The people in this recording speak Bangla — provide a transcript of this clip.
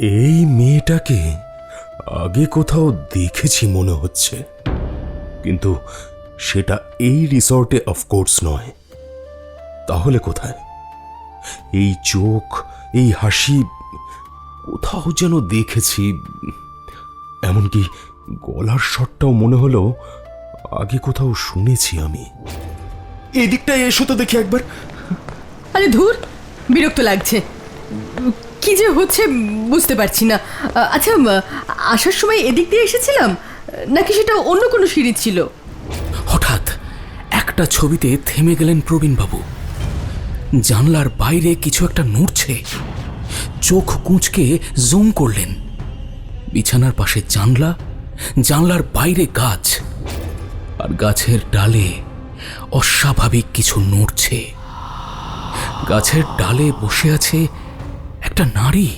এই মেয়েটাকে আগে কোথাও দেখেছি মনে হচ্ছে। কিন্তু সেটা এই রিসর্টে অফকোর্স নয়। তাহলে কোথায়? এই চোখ, এই হাসি, কোথাও যেন দেখেছি। এমনকি গলার স্বরটাও মনে হলো আগে কোথাও শুনেছি আমি। এই দিকটায় এসো তো দেখি একবার। আরে ধুর, বিরক্ত লাগছে। কি যে হচ্ছে বুঝতে পারছি না। আচ্ছা আসার সময় এদিক দিয়ে এসেছিলাম? নাকি সেটা অন্য কোনো সিঁড়ি ছিল? হঠাৎ একটা ছবিতে থেমে গেলেন প্রবীণবাবু। জানলার বাইরে কিছু একটা নড়ছে। চোখ কুঁচকে জুম করলেন। বিছানার পাশে জানলা, জানলার বাইরে গাছ। আর গাছের ডালে অস্বাভাবিক কিছু নড়ছে। গাছের ডালে বসে আছে একটা নারী